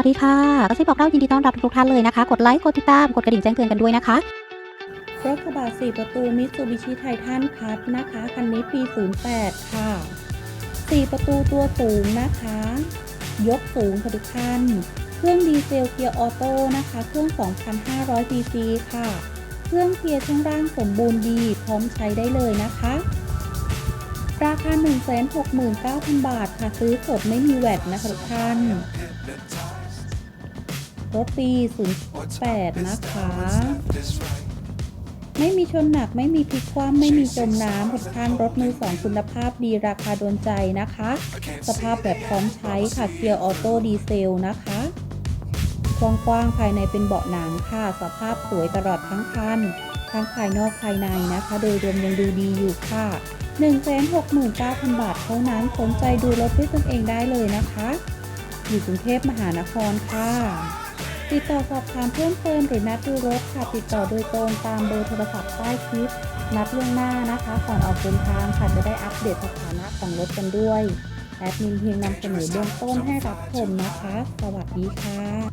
วัสดีค่ะกระซิบบอกเล่ายินดีต้อนรับทุกท่านเลยนะคะ กดไลค์ กดติดตาม กดกระดิ่งแจ้งเตือนกันด้วยนะคะ รถกระบะ4ประตูมิตซูบิชิไททันพัทนะคะ คันนี้ปี 08 ค่ะ4ประตูตัวสูงนะคะ ยกสูงค่ะทุกท่าน เครื่องดีเซลเกียร์ออโต้นะคะ เครื่อง 2,500 cc ค่ะ เครื่องเกียร์ช่วงล่างสมบูรณ์ดีพร้อมใช้ได้เลยนะคะ ราคา 169,000 บาทค่ะ ซื้อสดไม่มีแวตนะคะทุกท่าน รถปี 08 นะคะ ไม่มีชนหนักไม่มีพลิกคว่ำไม่มีจมน้ำทุกท่านรถมือสองคุณภาพดีราคาโดนใจนะคะ สภาพแบบพร้อมใช้ค่ะเกียร์ออโต้ดีเซลนะคะกว้างๆภายในเป็นเบาะหนังค่ะ สภาพสวยตลอดทั้งคันทั้งภายนอกภายในนะคะ โดยรวมยังดูดีอยู่ค่ะ 169,000 บาทเท่านั้นสนใจดูรถด้วยตนเองได้เลยนะคะ อยู่กรุงเทพมหานครค่ะ ติดต่อสอบถามเพิ่มเติมหรือนัดดูรถค่ะ ติดต่อโดยตรงตามเบอร์โทรศัพท์ใต้คลิป นัดล่วงหน้านะคะก่อนออกเดินทางค่ะจะได้อัปเดตสถานะของรถกันด้วยแอดมินเพียงนำเสนอเบื้องต้นให้รับชมนะคะ สวัสดีค่ะ